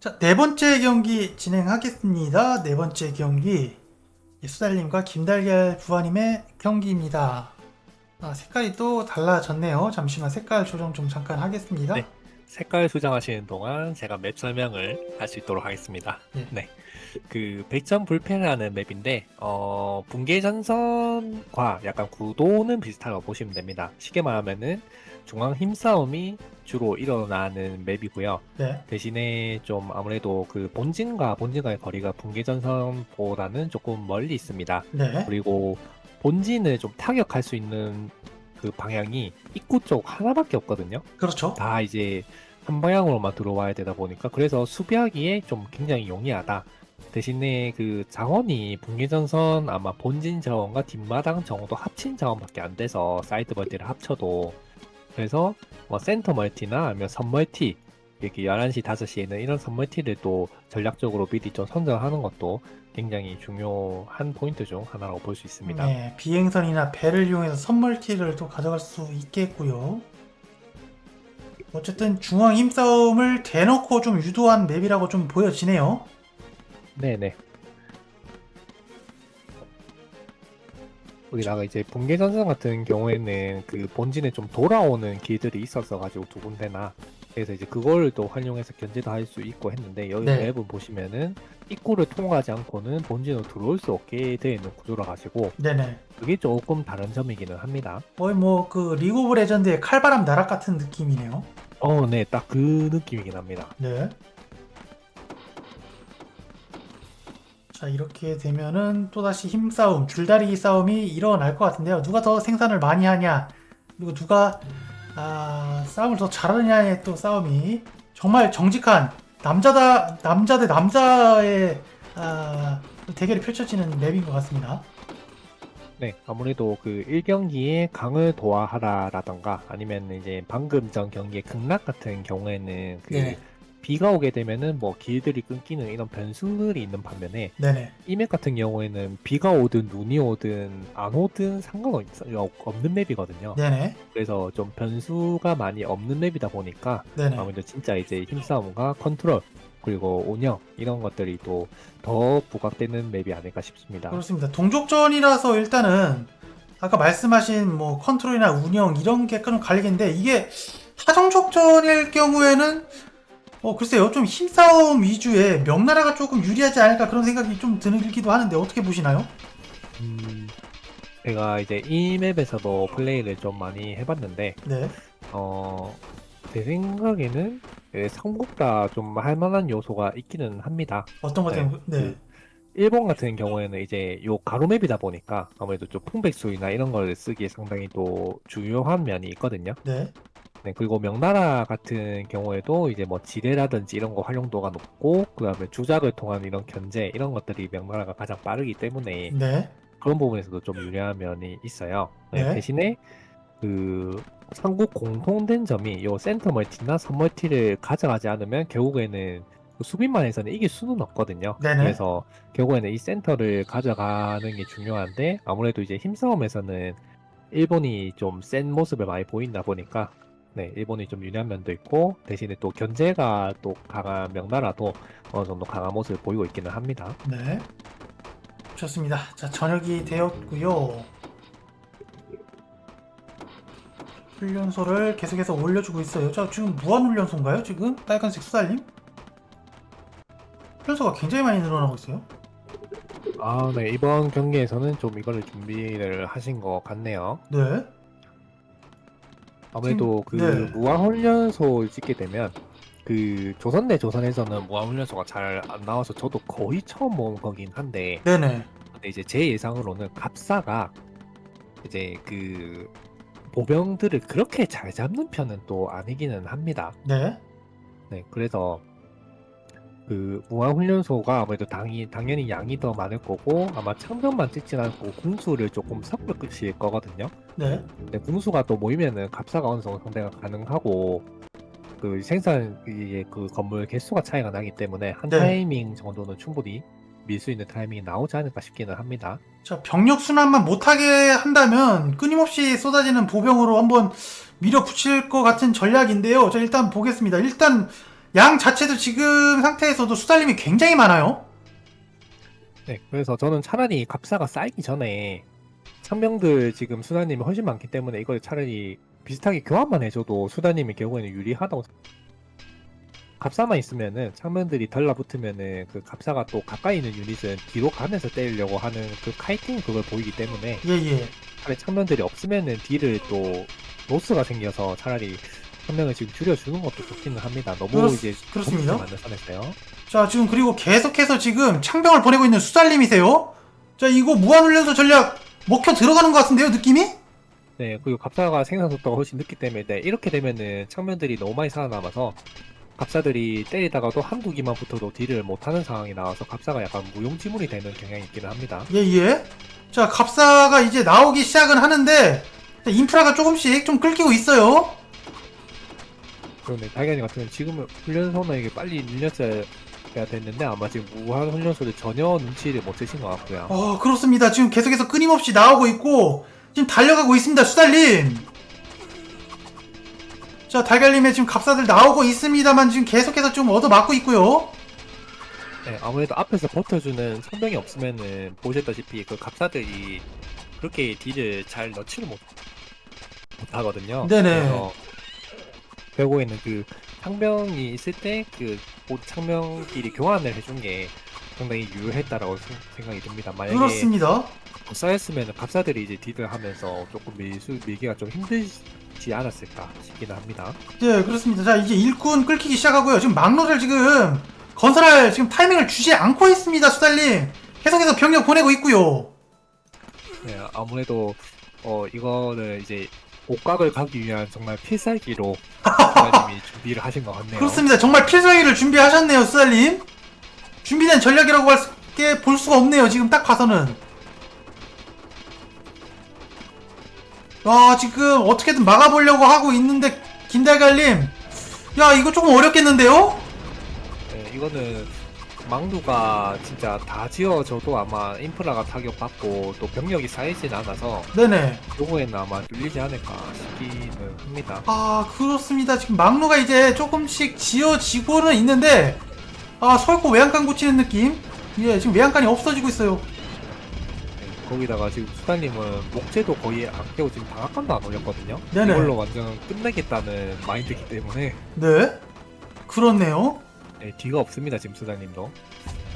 자, 네 번째 경기 진행하겠습니다. 네 번째 경기 수달님과 김달걀 부하님의 경기입니다. 아, 색깔이 또 달라졌네요. 잠시만 색깔 조정 좀 잠깐 하겠습니다. 네. 색깔 수정하시는 동안 제가 맵 설명을 할 수 있도록 하겠습니다. 예. 네. 그 백점 불패라는 맵인데 어 붕괴 전선과 약간 구도는 비슷하다고 보시면 됩니다. 쉽게 말하면은 중앙 힘싸움이 주로 일어나는 맵이고요. 네. 대신에 좀 아무래도 그 본진과 본진과의 거리가 붕괴 전선보다는 조금 멀리 있습니다. 네. 그리고 본진을 좀 타격할 수 있는 그 방향이 입구 쪽 하나밖에 없거든요. 그렇죠. 다 이제 한 방향으로만 들어와야 되다 보니까 그래서 수비하기에 좀 굉장히 용이하다. 대신에 그 자원이 붕괴전선 아마 본진 자원과 뒷마당 정도 합친 자원밖에 안 돼서 사이드 멀티를 합쳐도 그래서 뭐 센터 멀티나 아니면 선 멀티 이렇게 11시, 5시에는 이런 선 멀티를 또 전략적으로 미리 좀 선정하는 것도 굉장히 중요한 포인트 중 하나라고 볼 수 있습니다. 네, 비행선이나 배를 이용해서 선멀티를 또 가져갈 수 있겠고요. 어쨌든 중앙 힘싸움을 대놓고 좀 유도한 맵이라고 좀 보여지네요. 네네. 우리나라 이제 붕괴전선 같은 경우에는 그 본진에 좀 돌아오는 길들이 있었어 가지고 두 군데나 그래서 이제 그걸 또 활용해서 견제도 할 수 있고 했는데 여기 네. 맵을 보시면은 입구를 통과하지 않고는 본진으로 들어올 수 없게 되어 있는 구조라 가지고 네네. 그게 조금 다른 점이기는 합니다. 거의 뭐 그 리그 오브 레전드의 칼바람 나락 같은 느낌이네요. 어, 네, 딱 그 느낌이긴 합니다. 네. 자 이렇게 되면은 또다시 힘싸움, 줄다리기 싸움이 일어날 것 같은데요. 누가 더 생산을 많이 하냐, 그리고 누가 아, 싸움을 더 잘하느냐의 또 싸움이 정말 정직한 남자다 남자 대 남자의 아, 대결이 펼쳐지는 맵인 것 같습니다. 네, 아무래도 그 1경기에 강을 도하하라라던가 아니면 이제 방금 전 경기의 극락 같은 경우에는 그 네. 비가 오게 되면은 뭐 길들이 끊기는 이런 변수들이 있는 반면에 네네. 이맵 같은 경우에는 비가 오든 눈이 오든 안 오든 상관없는 맵이거든요. 네네. 그래서 좀 변수가 많이 없는 맵이다 보니까 네네. 아무래도 진짜 이제 힘싸움과 컨트롤 그리고 운영 이런 것들이 또 더 부각되는 맵이 아닐까 싶습니다. 그렇습니다. 동족전이라서 일단은 아까 말씀하신 뭐 컨트롤이나 운영 이런 게좀 갈리겠는데 이게 타정족전일 경우에는 어 글쎄요 좀 힘싸움 위주의 명나라가 조금 유리하지 않을까 그런 생각이 좀 들기도 하는데 어떻게 보시나요? 음, 제가 이제 이 맵에서도 플레이를 좀 많이 해봤는데, 네, 어, 제 생각에는 예, 삼국 다 좀 할만한 요소가 있기는 합니다. 어떤 것 네, 때문에 네, 그 일본 같은 경우에는 이제 요 가로 맵이다 보니까 아무래도 좀 풍백수나 이런 걸 쓰기에 상당히 또 중요한 면이 있거든요. 네, 네, 그리고 명나라 같은 경우에도 이제 뭐 지뢰라든지 이런 거 활용도가 높고, 그 다음에 주작을 통한 이런 견제, 이런 것들이 명나라가 가장 빠르기 때문에 네, 그런 부분에서도 좀 유리한 면이 있어요. 네, 네. 대신에 그 삼국 공통된 점이 요 센터 멀티나 선 멀티를 가져가지 않으면 결국에는 그 수비만에서는 이길 수는 없거든요. 네네. 그래서 결국에는 이 센터를 가져가는 게 중요한데 아무래도 이제 힘싸움에서는 일본이 좀 센 모습을 많이 보인다 보니까 네, 일본이 좀 유리한 면도 있고 대신에 또 견제가 또 강한 명나라도 어느 정도 강한 모습을 보이고 있기는 합니다. 네. 좋습니다. 자 저녁이 되었고요. 훈련소를 계속해서 올려주고 있어요. 자 지금 무한 훈련소인가요? 지금 빨간색 수달님? 훈련소가 굉장히 많이 늘어나고 있어요. 아, 네. 이번 경기에서는 좀 이거를 준비를 하신 것 같네요. 네. 아무래도 그 네. 무한훈련소를 찍게 되면 그 조선 대 조선에서는 무한훈련소가 잘 안 나와서 저도 거의 처음 본 거긴 한데 네네. 근데 이제 제 예상으로는 갑사가 이제 그 보병들을 그렇게 잘 잡는 편은 또 아니기는 합니다. 네. 네, 그래서 그 무한 훈련소가 아무래도 당이, 당연히 양이 더 많을 거고 아마 창병만 찍진 않고 궁수를 조금 섞으실 거거든요. 네. 근데 궁수가 또 모이면은 갑사가 어느 정도 상대가 가능하고 그 생산 이그 건물 개수가 차이가 나기 때문에 한 네. 타이밍 정도는 충분히 밀 수 있는 타이밍이 나오지 않을까 싶기는 합니다. 자, 병력 순환만 못하게 한다면 끊임없이 쏟아지는 보병으로 한번 밀어붙일 것 같은 전략인데요. 자, 일단 보겠습니다. 일단 양 자체도 지금 상태에서도 수달림이 굉장히 많아요. 네, 그래서 저는 차라리 갑사가 쌓이기 전에 창병들 지금 수다님이 훨씬 많기 때문에 이걸 차라리 비슷하게 교환만 해줘도 수다님의 경우에는 유리하다고 생각- 갑사만 있으면은 창병들이 달라붙으면은 그 갑사가 또 가까이 있는 유닛은 뒤로 가면서 때리려고 하는 그 카이팅 그걸 보이기 때문에 예예. 차라리 창병들이 없으면은 딜을 또 로스가 생겨서 차라리 창병을 지금 줄여주는 것도 좋기는 합니다. 너무 그렇- 이제 그렇습니다. 맞는 선에서요. 자 지금 그리고 계속해서 지금 창병을 보내고 있는 수달림이세요. 자 이거 무한훈련소 전략 먹혀 들어가는 것 같은데요 느낌이? 네, 그리고 갑사가 생산 속도가 훨씬 늦기 때문에 네, 이렇게 되면은 창면들이 너무 많이 살아남아서 갑사들이 때리다가도 한두 기만 붙어도 딜을 못하는 상황이 나와서 갑사가 약간 무용지물이 되는 경향이 있기는 합니다. 예 예. 자 갑사가 이제 나오기 시작은 하는데 자, 인프라가 조금씩 좀 끌기고 있어요. 그런데 다이가니 같은 경우는 지금 훈련소는 이게 빨리 늘렸어야 됐는데 아마 지금 무한 훈련소를 전혀 눈치를 못 채신 것 같고요. 어 그렇습니다. 지금 계속해서 끊임없이 나오고 있고 지금 달려가고 있습니다 수달림. 자 달걀님의 지금 갑사들 나오고 있습니다만 지금 계속해서 좀 얻어맞고 있고요. 네, 아무래도 앞에서 버텨주는 성병이 없으면은 보셨다시피 그 갑사들이 그렇게 딜을 잘 넣지를 못, 못하거든요. 네네. 그래서 결국에는 그 창병이 있을 때그 창병끼리 교환을 해준 게 상당히 유효했다라고 생- 생각이 듭니다. 만약에 그렇습니다. 쌓였으면 갑사들이 이제 딜을 하면서 조금 밀수 밀기가 좀 힘들지 않았을까 싶기는 합니다. 네, 그렇습니다. 자, 이제 일꾼 끌키기 시작하고요. 지금 막로를 지금 건설할 지금 타이밍을 주지 않고 있습니다, 수달님. 계속해서 병력 보내고 있고요. 네, 아무래도 어 이거는 이제 옷각을 가기 위한 정말 필살기로 부장님이 준비를 하신 것 같네요. 그렇습니다. 정말 필살기를 준비하셨네요, 수달님. 준비된 전략이라고 할게볼 수가 없네요, 지금 딱 봐서는. 와, 지금 어떻게든 막아보려고 하고 있는데, 김달갈님. 야, 이거 조금 어렵겠는데요? 네, 이거는 망두가 진짜 다 지어져도 아마 인프라가 타격받고 또 병력이 쌓이진 않아서 네네. 요거에는 아마 뚫리지 않을까 싶기는 합니다. 아 그렇습니다 지금 막루가 이제 조금씩 지어지고는 있는데 아 설코 외양간 고치는 느낌 예 지금 외양간이 없어지고 있어요 네, 거기다가 지금 수다님은 목재도 거의 안 깨고 지금 방앗간도 안 올렸거든요. 네네. 이걸로 완전 끝내겠다는 마인드이기 때문에 네 그렇네요 네, 뒤가 없습니다 지금 수다님도.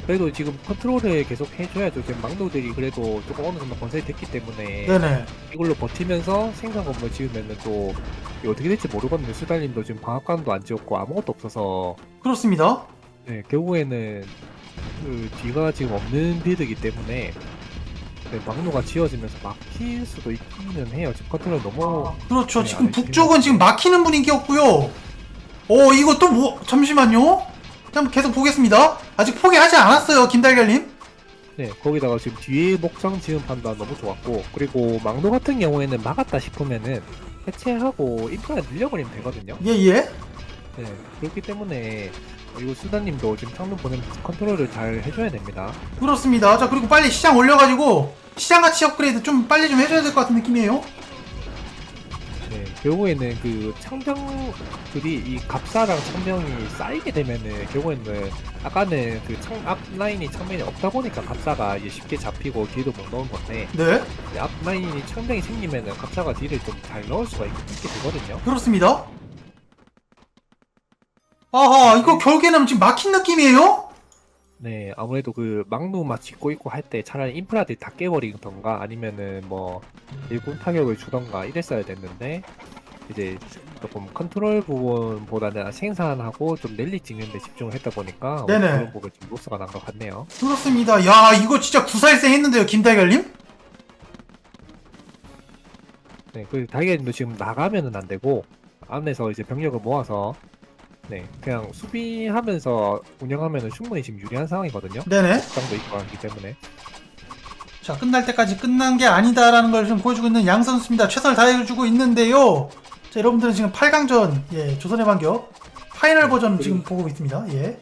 그래도 지금 컨트롤을 계속 해줘야죠. 지금 망도들이 그래도 조금 어느 정도 건설이 됐기 때문에 네네 이걸로 버티면서 생산 건물 지으면은 또 이거 어떻게 될지 모르거든요. 수달님도 지금 방앗간도 안 지었고 아무것도 없어서 그렇습니다 네, 결국에는 그 뒤가 지금 없는 빌드이기 때문에 네, 막로가 지어지면서 막힐 수도 있기는 해요. 지금 컨트롤 너무 그렇죠 네, 지금 북쪽은 지금 막히는 분위기였고요 오 이거 또 뭐 잠시만요 한번 계속 보겠습니다. 아직 포기하지 않았어요 김달걀님. 네 거기다가 지금 뒤에 목장 지은 판단 너무 좋았고 그리고 막로 같은 경우에는 막았다 싶으면은 해체하고 인프라 늘려버리면 되거든요. 예 예. 네 그렇기 때문에 이거 수다님도 지금 창문 보내면서 컨트롤을 잘 해줘야 됩니다. 그렇습니다. 자 그리고 빨리 시장 올려가지고 시장 가치 업그레이드 좀 빨리 좀 해줘야 될 것 같은 느낌이에요. 네, 결국에는 그 창병들이 이 갑사랑 창병이 쌓이게 되면은 결국에는 아까는 그 창 앞 라인이 창면이 없다 보니까 갑사가 이제 쉽게 잡히고 뒤도 못 넣은 건데 네 이제 앞 라인이 창병이 생기면은 갑사가 뒤를 좀 잘 넣을 수가 있, 있게 되거든요. 그렇습니다. 아하, 이거 결국에는 지금 막힌 느낌이에요? 네, 아무래도 그 막루만 짓고 있고 할 때 차라리 인프라들이 다 깨버리던가 아니면은 뭐 일군 타격을 주던가 이랬어야 됐는데 이제 조금 컨트롤 부분보다는 생산하고 좀 랠리 찍는 데 집중을 했다 보니까 네네. 그런 부분 좀 로스가 난 것 같네요. 그렇습니다. 야, 이거 진짜 구살생 했는데요, 김달걀님? 네, 그 다이게님도 지금 나가면은 안 되고 안에서 이제 병력을 모아서 네, 그냥 수비하면서 운영하면은 충분히 지금 유리한 상황이거든요. 네네. 장도 있고 하기 때문에. 자, 끝날 때까지 끝난 게 아니다라는 걸 좀 보여주고 있는 양 선수입니다. 최선을 다해주고 있는데요. 자, 여러분들은 지금 8강전, 예, 조선의 반격, 파이널 네, 버전 지금 보고 있습니다. 예.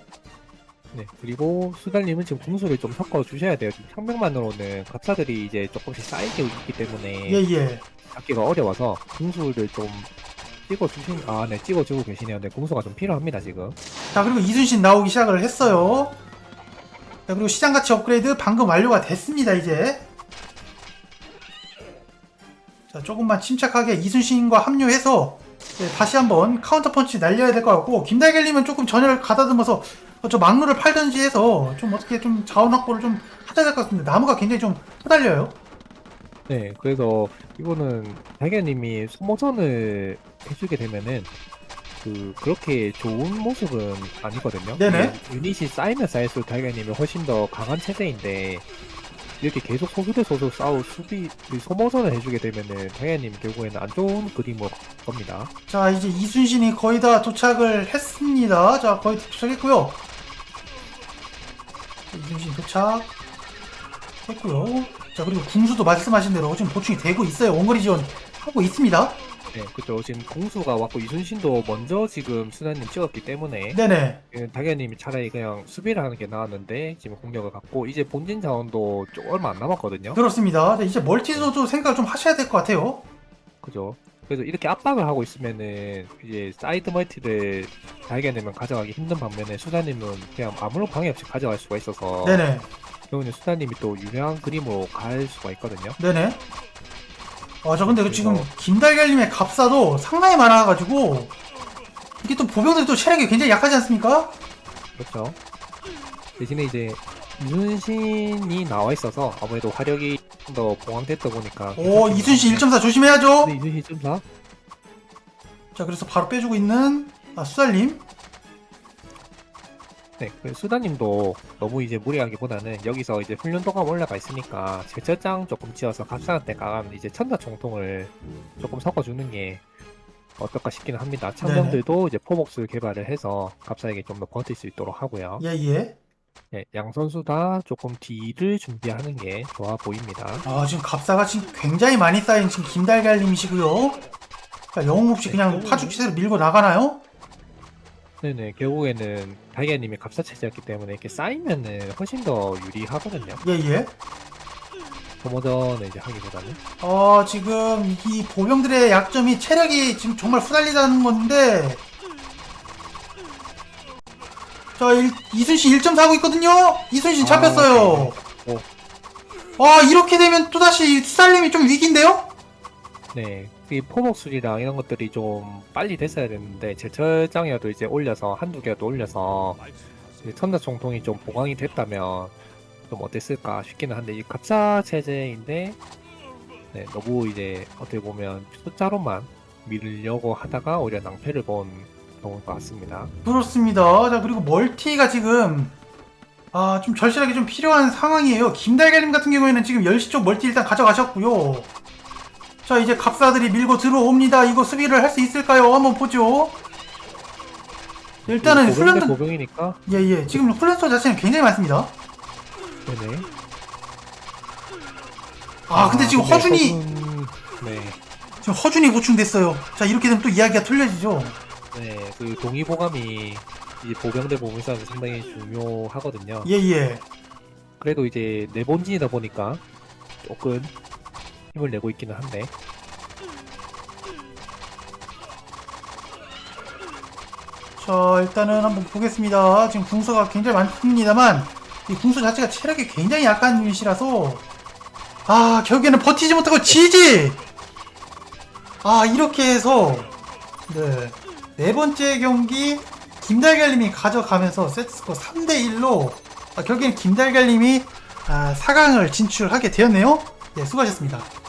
네, 그리고 수달님은 지금 궁수를 좀 섞어 주셔야 돼요. 지금 창병만으로는 갑사들이 이제 조금씩 쌓이고 있기 때문에 예, 예. 잡기가 어려워서 궁수를 좀 찍어주신 아네 찍어주고 계시네요. 근데 공수가 좀 필요합니다 지금. 자 그리고 이순신 나오기 시작을 했어요. 자 그리고 시장 가치 업그레이드 방금 완료가 됐습니다 이제. 자 조금만 침착하게 이순신과 합류해서 네, 다시 한번 카운터 펀치 날려야 될 것 같고 김달걀님은 조금 전열을 가다듬어서 어, 저 막루를 팔던지 해서 좀 어떻게 좀 자원 확보를 좀 하셔야 될것 같습니다. 나무가 굉장히 좀 후달려요. 네 그래서 이거는 달걀님이 소모전을 해주게 되면은 그 그렇게 좋은 모습은 아니거든요. 네네. 이게 유닛이 쌓이면 쌓일수록 달걀님이 훨씬 더 강한 체제인데 이렇게 계속 소수 대 소수 싸우 수비 그 소모전을 해주게 되면은 달걀님 결국에는 안 좋은 그림으로 갈 겁니다. 자 이제 이순신이 거의 다 도착을 했습니다. 자 거의 도착했고요. 이순신 도착 했고요. 자 그리고 궁수도 말씀하신 대로 지금 보충이 되고 있어요. 원거리 지원 하고 있습니다. 네, 그죠. 지금 공수가 왔고 이순신도 먼저 지금 수나님 찍었기 때문에 네네. 그 당연히 차라리 그냥 수비를 하는 게 나았는데 지금 공격을 갖고 이제 본진 자원도 좀 얼마 안 남았거든요. 그렇습니다. 자, 이제 멀티도 생각 좀 하셔야 될 것 같아요. 그죠. 그래서 이렇게 압박을 하고 있으면은 이제 사이드 멀티를 발견되면 가져가기 힘든 반면에 수다님은 그냥 아무런 방해 없이 가져갈 수가 있어서 네네. 결국에는 수다님이 또 유리한 그림으로 갈 수가 있거든요. 네네. 아, 저 근데 그 지금 김달걀님의 갑사도 상당히 많아가지고 이게 또 보병들이 또 체력이 굉장히 약하지 않습니까? 그렇죠. 대신에 이제 이순신이 나와 있어서 아무래도 화력이 좀더 보강됐다 보니까 오 이순신 1.4 조심해야죠. 네, 이순신 좀 더. 자 그래서 바로 빼주고 있는 아 수달님. 네, 그 수다님도 너무 이제 무리하기보다는 여기서 이제 훈련도가 올라가 있으니까 제철장 조금 지어서 갑상한테 까가면 이제 천사 총통을 조금 섞어주는 게 어떨까 싶기는 합니다. 창병들도 이제 포복스 개발을 해서 갑사에게 좀 더 버틸 수 있도록 하고요. 예예. 네, 양 선수 다 조금 딜을 준비하는 게 좋아 보입니다. 아 지금 갑사가 지금 굉장히 많이 쌓인 지금 김달걀님이시고요. 자 영웅 없이 그냥 파죽지세로 밀고 나가나요? 네네, 결국에는 달걀님이 갑사 체제였기 때문에 이렇게 쌓이면은 훨씬 더 유리하거든요. 예예. 소모전을 이제 하기보다는. 어 지금 이 보병들의 약점이 체력이 지금 정말 후달리다는 건데. 자 일- 이순신 1.4고 있거든요. 이순신 아, 잡혔어요. 네. 아 이렇게 되면 또 다시 수달님이 좀 위기인데요? 네, 이 포목술이랑 이런 것들이 좀 빨리 됐어야 됐는데 제철장이라도 이제 올려서 한두 개라도 올려서 이제 천자 총통이 좀 보강이 됐다면 좀 어땠을까 싶기는 한데 이 갑사 체제인데 네, 너무 이제 어떻게 보면 숫자로만 밀려고 하다가 오히려 낭패를 본 경우인 것 같습니다. 그렇습니다. 자 그리고 멀티가 지금 아 좀 절실하게 좀 필요한 상황이에요. 김달걀님 같은 경우에는 지금 10시 쪽 멀티 일단 가져가셨고요. 자 이제 갑사들이 밀고 들어옵니다. 이거 수비를 할 수 있을까요? 한번 보죠. 일단은 훈련도 고병이니까 예예 지금 훈련소 자체는 굉장히 많습니다. 네네. 아 근데 지금 근데 허준이 허준- 네. 지금 허준이 보충됐어요. 자 이렇게 되면 또 이야기가 틀려지죠. 네, 그 동의보감이 이 보병대 보물사는 상당히 중요하거든요. 예예. 그래도 이제 내본진이다 보니까 조금 힘을 내고 있기는 한데 자 일단은 한번 보겠습니다. 지금 궁수가 굉장히 많습니다만 이 궁수 자체가 체력이 굉장히 약한 유닛이라서 아 결국에는 버티지 못하고 지지. 아 이렇게 해서 네, 네 번째 경기 김달걀님이 가져가면서 세트스코어 3대 1로 아, 결국에는 김달걀님이 아, 4강을 진출하게 되었네요. 예 수고하셨습니다.